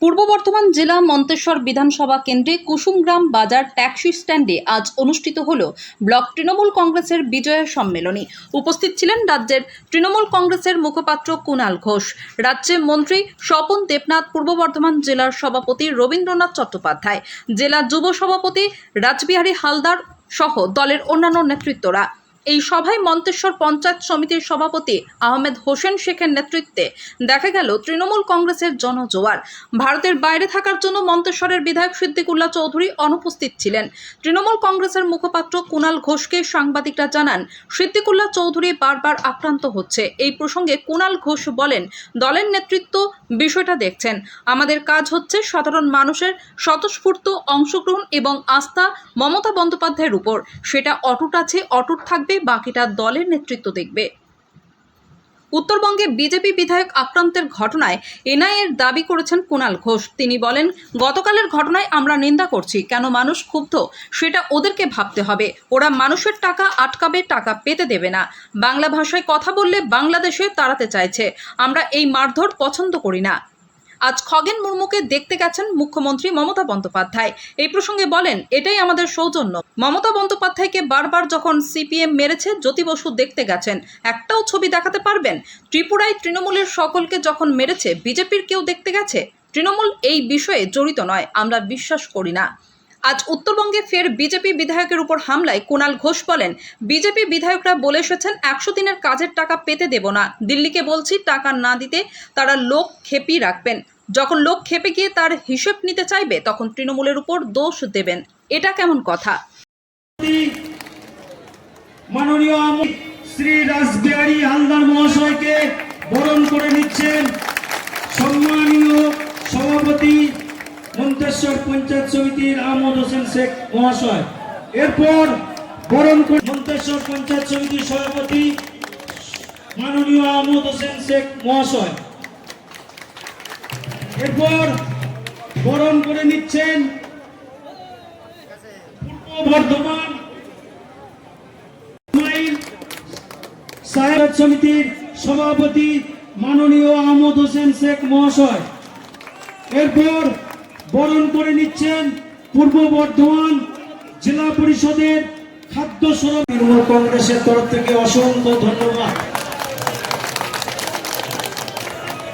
পূর্ব বর্ধমান জেলা মন্তেশ্বর বিধানসভা কেন্দ্রে কুসুমগ্রাম বাজার ট্যাক্সি স্ট্যান্ডে আজ অনুষ্ঠিত হল ব্লক তৃণমূল কংগ্রেসের বিজয়া সম্মেলনী। উপস্থিত ছিলেন রাজ্যের তৃণমূল কংগ্রেসের মুখপাত্র কুণাল ঘোষ রাজ্যে মন্ত্রী স্বপন দেবনাথ, পূর্ব বর্ধমান জেলার সভাপতি রবীন্দ্রনাথ চট্টোপাধ্যায়, জেলা যুব সভাপতি রাজবিহারী হালদার সহ দলের অন্যান্য নেতৃত্বরা। এই সভায় মন্তেশ্বর পঞ্চায়েত সমিতির সভাপতি আহমেদ হোসেন শেখের নেতৃত্বে দেখা গেল তৃণমূল কংগ্রেসের জনজোয়ার। ভারতের বাইরে থাকার জন্য মন্তেশ্বরের বিধায়ক সিদ্দিকুল্লাহ চৌধুরী অনুপস্থিত ছিলেন। তৃণমূল কংগ্রেসের মুখপাত্র কুণাল ঘোষকে সাংবাদিকরা জানান, সিদ্দিকুল্লাহ চৌধুরী বারবার আক্রান্ত হচ্ছে। এই প্রসঙ্গে কুণাল ঘোষ বলেন, দলের নেতৃত্ব বিষয়টা দেখছেন। আমাদের কাজ হচ্ছে সাধারণ মানুষের স্বতঃস্ফূর্ত অংশগ্রহণ এবং আস্থা মমতা বন্দ্যোপাধ্যায়ের উপর। সেটা অটুট আছে, অটুট থাকবে বাকিটা দলের নেতৃত্ব দেখবে। উত্তরবঙ্গে বিজেপি বিধায়ক আক্রান্তের ঘটনায় এনআইএর দাবি করেছেন কুণাল ঘোষ। তিনি বলেন, গতকালের ঘটনায় আমরা নিন্দা করছি। কেন মানুষ ক্ষুব্ধ? সেটা ওদেরকে ভাবতে হবে। ওরা মানুষের টাকা আটকাবে, টাকা পেতে দেবে না। বাংলা ভাষায় কথা বললে বাংলাদেশে তাড়াতে চাইছে। আমরা এই মারধর পছন্দ করি না। আজ খগেন মুর্মুকে দেখতে গেছেন মুখ্যমন্ত্রী মমতা বন্দ্যোপাধ্যায়। এই প্রসঙ্গে বলেন, এটাই আমাদের সৌজন্য। মমতা বন্দ্যোপাধ্যায়কে বারবার যখন সিপিএম মেরেছে, জ্যোতি বসু দেখতে গেছেন। একটাও ছবি দেখাতে পারবেন? ত্রিপুরায় তৃণমূলের সকলকে যখন মেরেছে, বিজেপির কেউ দেখতে গেছে? তৃণমূল এই বিষয়ে জড়িত নয়, আমরা বিশ্বাস করি না। আজ উত্তরবঙ্গে ফের বিজেপি বিধায়কের উপর হামলায় কুণাল ঘোষ বলেন, বিজেপি বিধায়করা বলে এসেছেন, একশো দিনের কাজের টাকা পেতে দেব না। দিল্লিকে বলছি, টাকা না দিতে তারা লোক খেপি রাখবেন। যখন লোক খেপে গিয়ে তার হিসেব নিতে চাইবে, তখন তৃণমূলের উপর দোষ দেবেন। এটা কেমন কথা? মাননীয় শ্রী রাসবিহারী হালদার মহাশয়কে বরণ করে নিচ্ছেন সম্মানীয় সভাপতি মন্তেশ্বর পঞ্চায়েত সমিতির আহমদ হোসেন শেখ মহাশয়। এরপর বরণ করে মন্তেশ্বর পঞ্চায়েত সমিতির সভাপতি মাননীয় আহমদ হোসেন শেখ মহাশয়। এরপর বরণ করে নিচ্ছেন পূর্ব বর্ধমান সাহেব সমিতির সভাপতি মাননীয় আহমদ হোসেন শেখ মহাশয়। এরপর বরণ করে নিচ্ছেন পূর্ব বর্ধমান জেলা পরিষদের খাদ্য সরব তৃণমূল কংগ্রেসের তরফ থেকে অসংখ্য ধন্যবাদ।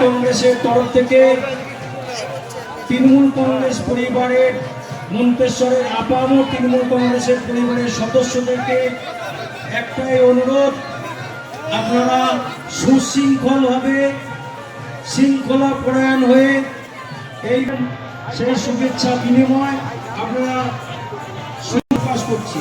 কংগ্রেসের তরফ থেকে তৃণমূল কংগ্রেস পরিবারের, মন্তেশ্বরের আপাম তৃণমূল কংগ্রেসের পরিবারের সদস্যদেরকে একটাই অনুরোধ, আপনারা সুশৃঙ্খলভাবে শৃঙ্খলা পরায়ণ হয়ে এই সেই শুভেচ্ছা বিনিময় আপনারা প্রকাশ করছি।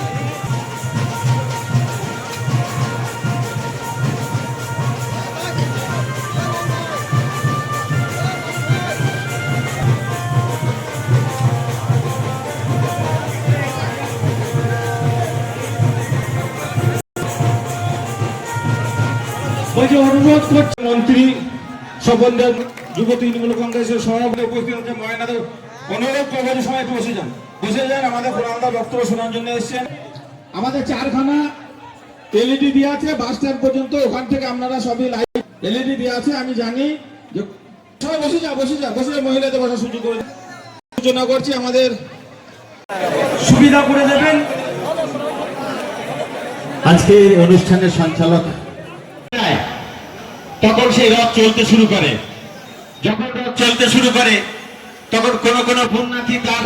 যে অনুরোধ করছি মন্ত্রী স্বপন দেব যুব তৃণমূল কংগ্রেসের সভাপতি উপস্থিত আছে ময়নাদ অনুরোধ করব যে সবাই একটু বসে যান। বসে যান, আমাদের কোরআনদা বক্তব্য শোনার জন্য এসেছেন। আমাদের চারখানা এলইডি দিয়ে আছে, বাস স্ট্যান্ড পর্যন্ত, ওখান থেকে আপনারা সবই লাইভ এলইডি দিয়ে আছে। আমি জানি যে সবাই বসে যা বসে যা বসে মহিলাদের বসার সুযোগ করে সূচনা করছি আমাদের সুবিধা করে দেবেন। আজকে অনুষ্ঠানের সঞ্চালক তখন সেই রথ চলতে শুরু করে। যখন রথ চলতে শুরু করে, তখন কোন কোন পুণ্যার্থী তার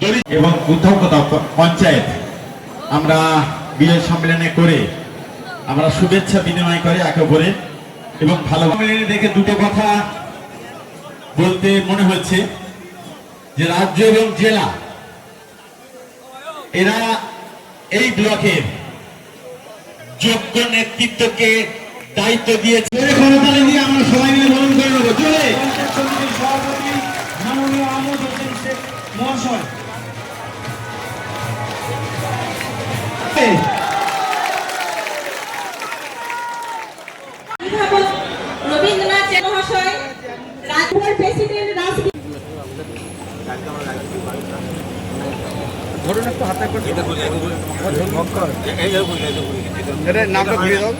দরিদ্র এবং উদ্ধবকতা পঞ্চায়েত, আমরা বিজয় সম্মেলনে করে আমরা শুভেচ্ছা বিনিময় করে একে অপরে এবং ভালো সম্মেলনে দেখে দুটো কথা বলতে মনে হচ্ছে যে রাজ্য এবং জেলা, এরা এই ব্লকের যোগ্য নেতৃত্বকে দায়িত্ব দিয়েছে আমরা সবাই মিলে বরণ করে নেব জোরে পঞ্চায়েত সমিতির সভাপতি মাননীয় আহমদ হোসেন শেখ মহাশয় অভিভাবক রবীন্দ্রনাথ মহাশয় রাজভবন নামটা ঘুরিয়ে দাও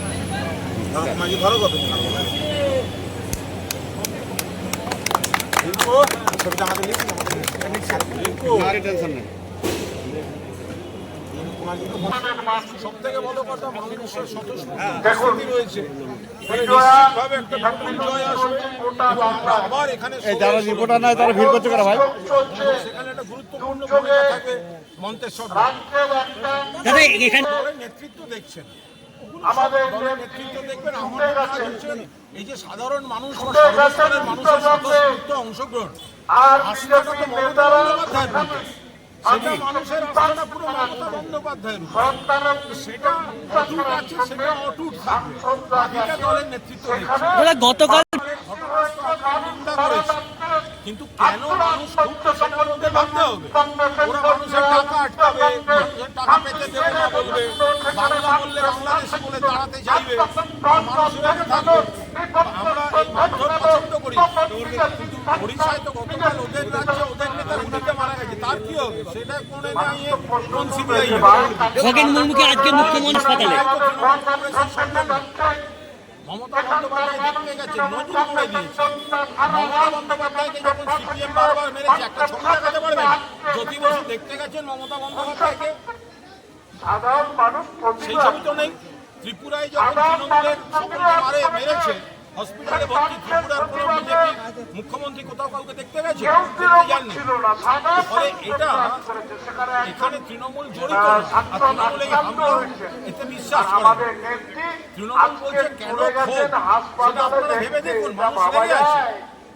সব থেকে বড় কথা মানুষের স্বতঃস্ফূর্তি রয়েছে নিশ্চিতভাবে একটা নতুন জয় আসবে এবং আমরা আবার এখানে যারা রিপোর্টার নয় তারা ভিড় করতে পারে ভাই? সেখানে একটা গুরুত্বপূর্ণ ভূমিকা থাকে মন্তেশ্বর। নেতৃত্ব দেখছেন। আমাদের নেতৃত্ব দেখবেন আমাদের এই যে সাধারণ মানুষ মানুষের স্বতঃস্ফূর্ত অংশগ্রহণ। আস্থাটা তো মমতা সেটা মানুষের আস্থাটা পুরো মমতা বন্দ্যোপাধ্যায়ের সেটা অটুট আছে সেটা অটুট থাকবে। বাকিটা দলের নেতৃত্ব গতকাল কিন্তু কেন মানুষ ভাবতে হবে? ওরা মানুষের টাকা আটকাবে মানুষের টাকা পেতে দেবে না বলবে। বাংলা বললে বাংলাদেশি বলে দাঁড়াতে চাইবে। মানুষ এভাবে আমরা পছন্দ করি। কিন্তু ওড়িশায় তো গতকাল ওদের রাজ্যে ওদের নেতা গুলিতে মারা গেছে। তার কি হবে? সেটা কোনে নিয়ে কোন সিবিআই খগেন মুর্মুকে আজকে মুখ্যমন্ত্রী হাসপাতালে। মমতা বন্দ্যোপাধ্যায় দেখতে গেছে নতুন করে দিয়েছে মমতা বন্দ্যোপাধ্যায়কে যখন সিপিএম বারবার মেরেছে একটা ছবি দেখাতে পারবেন? জ্যোতি বসু দেখতে গেছেন মমতা বন্দ্যোপাধ্যায়কে। সেই ছবি তো নেই ত্রিপুরায় যখন তৃণমূলের সকলকে মারে মেরেছে হসপিটালে ভর্তি ত্রিপুরার কোনো বিজেপি মুখ্যমন্ত্রী কোথাও কাউকে দেখতে গেছে? দেখতে যাননি। ফলে এটা এখানে তৃণমূল জড়িত। আর তৃণমূল এই হামলা এতে বিশ্বাস করে তৃণমূল বলছে কেন ক্ষোভ? সেটা আপনারা ভেবে দেখুন মানুষ লেগে আছে।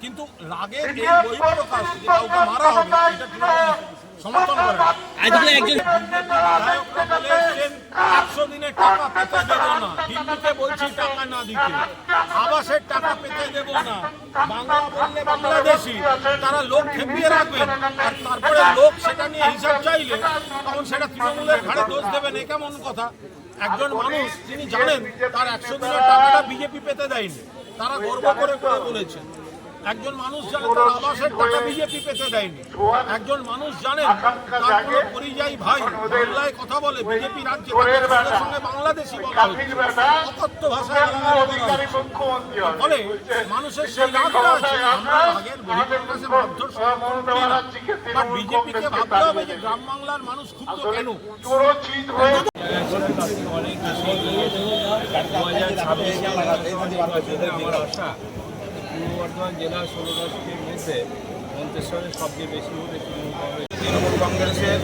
কিন্তু রাগের এই বহিঃপ্রকাশ যে কাউকে মারা হবে এটা তৃণমূল সমর্থন করে। আজকে একজন বিধায়করা বলে এসছেন, একশো দিনের টাকা পেতে দেবো না। হিন্দুকে বলছি টাকা না দিতে। আবাসের টাকা পেতে দেবো না। বাংলা বললে বাংলাদেশি। তারা লোক খেপিয়ে রাখবেন আর তারপরে লোক সেটা নিয়ে হিসাব চাইলে তখন সেটা তৃণমূলের ঘাড়ে দোষ দেবেন এ কেমন কথা? একজন মানুষ তিনি জানেন তার একশো দিনের টাকাটা বিজেপি পেতে দেয়নি। তারা গর্ব করে করে বলেছেন। একজন মানুষ জানে তার আবাসের টাকা বিজেপি পেতে দেয়নি। একজন মানুষ জানেন তার কোনো পরিযায়ী ভাই বাংলায় কথা বলে, বিজেপি রাজ্যে তাদের সঙ্গে বাংলাদেশি বলা অকথ্য ভাষায় ফলে মানুষের সেই রাগটা আছে। বিজেপিকে ভাবতে হবে যে গ্রাম বাংলার মানুষ ক্ষুব্ধ কেন? আমার আশা পূর্ব বর্ধমান জেলার ষোলো সিটের মধ্যে মন্তেশ্বরে সবচেয়ে বেশি ভোটে তৃণমূল কংগ্রেস তৃণমূল কংগ্রেসের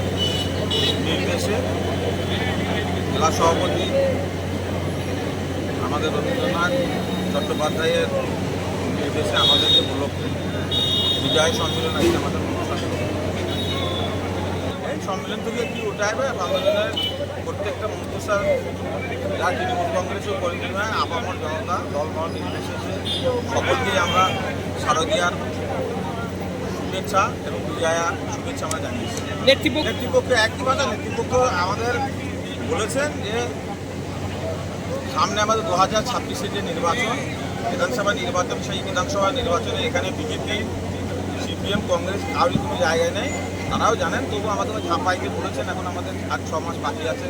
নির্দেশে জেলা সভাপতি আমাদের রবীন্দ্রনাথ চট্টোপাধ্যায়ের নির্দেশে আমাদেরকে মূলক বিজয় সম্মেলন আজকে আমাদের সম্মেলন থেকে কি উঠাইবে সম্মেলনের প্রত্যেকটা মন্ত্রসার যা তৃণমূল পরিচালনা হয় আপামর জনতা দলমল নির্বিশেষে সকলকেই আমরা শারদীয়ার শুভেচ্ছা এবং বিজয়া শুভেচ্ছা আমরা জানিয়েছি। নেতৃপক্ষ একই কথা নেতৃপক্ষ আমাদের বলেছেন যে সামনে আমাদের দু হাজার ছাব্বিশে যে নির্বাচন বিধানসভা নির্বাচন সেই বিধানসভা নির্বাচনে এখানে বিজেপি সিপিএম কংগ্রেস কারোরই কোনো জায়গায় নেই। তারাও জানেন, তবু আমাদের ঝাঁপাইকে বলেছেন, এখন আমাদের আর ছ মাস বাকি আছে।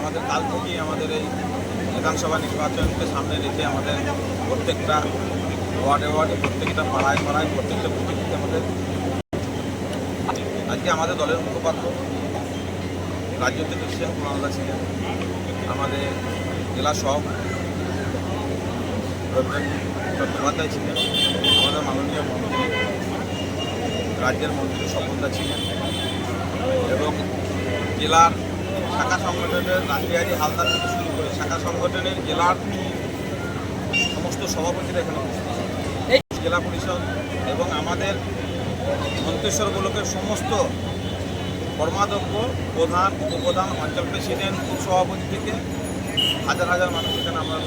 আমাদের কাল থেকেই আমাদের এই বিধানসভা নির্বাচনকে সামনে রেখে আমাদের প্রত্যেকটা ওয়ার্ডে ওয়ার্ডে, প্রত্যেকটা পাড়ায় পাড়ায়, প্রত্যেকটা বুথে আমাদের আজকে আমাদের দলের মুখপাত্র রাজ্য থেকে এসেছেন কুণালদা ছিলেন আমাদের জেলা সব চট্টোপাধ্যায় ছিলেন, আমাদের মাননীয় রাজ্যের মন্ত্রী স্বপনদা ছিলেন এবং জেলার শাখা সংগঠনের রাসবিহারী হালদার থেকে শুরু করে শাখা সংগঠনের জেলার সমস্ত সভাপতিরা এখানে উপস্থিত জেলা পরিষদ এবং আমাদের মন্তেশ্বর ব্লকের সমস্ত কর্মাধ্যক্ষ প্রধান উপপ্রধান অঞ্চল প্রেসিডেন্ট সভাপতি থেকে হাজার হাজার মানুষ এখানে আমরা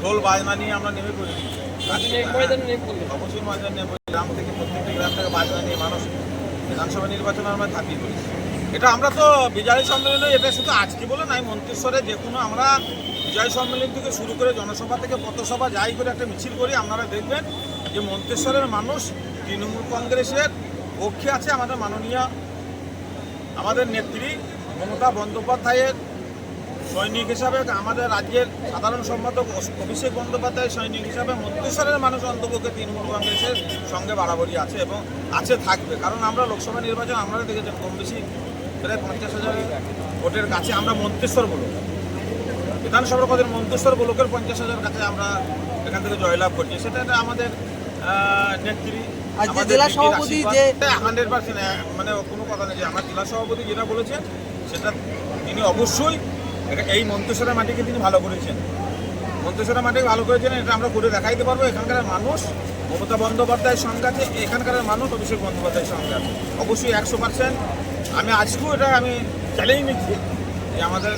ঢোল বাজনা নিয়ে আমরা নেমে পড়ি ময়দানে নেমে পড়লেন। অবশ্যই ময়দান নিয়ে গ্রাম থেকে প্রত্যেকটা গ্রাম থেকে বাজনা নিয়ে মানুষ বিধানসভা নির্বাচন আমরা ঝাঁপিয়ে পড়ি এটা আমরা তো বিজয় সম্মেলনে এটা শুধু আজকে বলে নাই, মন্তেশ্বরে যে কোনো আমরা বিজয় সম্মেলন থেকে শুরু করে জনসভা থেকে পথসভা যাই করে একটা মিছিল করি, আপনারা দেখবেন যে মন্তেশ্বরের মানুষ, তৃণমূল কংগ্রেসের পক্ষে আছে আমাদের মাননীয়, আমাদের নেত্রী মমতা বন্দ্যোপাধ্যায়ের সৈনিক হিসাবে আমাদের রাজ্যের সাধারণ সম্পাদক অভিষেক বন্দ্যোপাধ্যায় সৈনিক হিসাবে মন্ত্রিসরের মানুষ অন্তপক্ষে তৃণমূল কংগ্রেসের সঙ্গে বাড়াবাড়ি আছে এবং আছে থাকবে। কারণ আমরা লোকসভা নির্বাচন আমরা দেখেছেন কম বেশি প্রায় পঞ্চাশ হাজার ভোটের কাছে আমরা মন্ত্রিসর ব্লক। বিধানসভা পদের মন্ত্রিসর ব্লকের পঞ্চাশ হাজার কাছে আমরা এখান থেকে জয়লাভ করছি। সেটা একটা আমাদের নেত্রী আজকে জেলা সভাপতি যে- হান্ড্রেড পার্সেন্ট মানে কোনো কথা নেই যে আমার জেলা সভাপতি যেটা বলেছেন সেটা তিনি অবশ্যই এটা- এই মন্ত্রিসরের মাটিকে তিনি ভালো করেছেন। মন্ত্রিসরের মাটিকে ভালো করেছেন এটা আমরা করে দেখাইতে পারব। এখানকার মানুষ মমতা বন্দ্যোপাধ্যায়ের সঙ্গে আছে এখানকার মানুষ অভিষেক বন্দ্যোপাধ্যায়ের সঙ্গে আছে। অবশ্যই একশো পার্সেন্ট আমি আজকেও এটা আমি চ্যালেঞ্জ নিচ্ছি যে আমাদের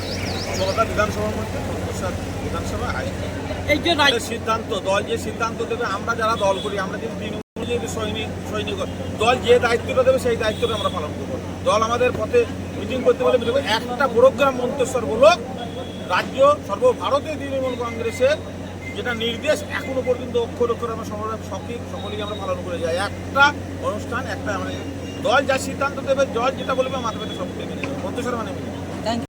ষোলোটা বিধানসভার মধ্যে মন্ত্রিসর বিধানসভা আসবে এই যে সিদ্ধান্ত দল যে সিদ্ধান্ত দেবে আমরা যারা দল করি আমরা যদি তৃণমূল যদি সৈনিক সৈনিক দল যে দায়িত্বটা দেবে সেই দায়িত্বটা আমরা পালন করব। দল আমাদের পথে মিটিং করতে বলে একটা প্রোগ্রাম মন্তেশ্বর রাজ্য সর্বভারতীয় তৃণমূল কংগ্রেসের যেটা নির্দেশ এখনও পর্যন্ত অক্ষর অক্ষর আমরা সকলে সঠিক সকলেই আমরা পালন করে যাই একটা অনুষ্ঠান, একটা মানে দল যা সিদ্ধান্ত দেবে, দল যেটা বলবে মাথা পেতে সব মেনে নেবে মন্তেশ্বর মানে মেনে।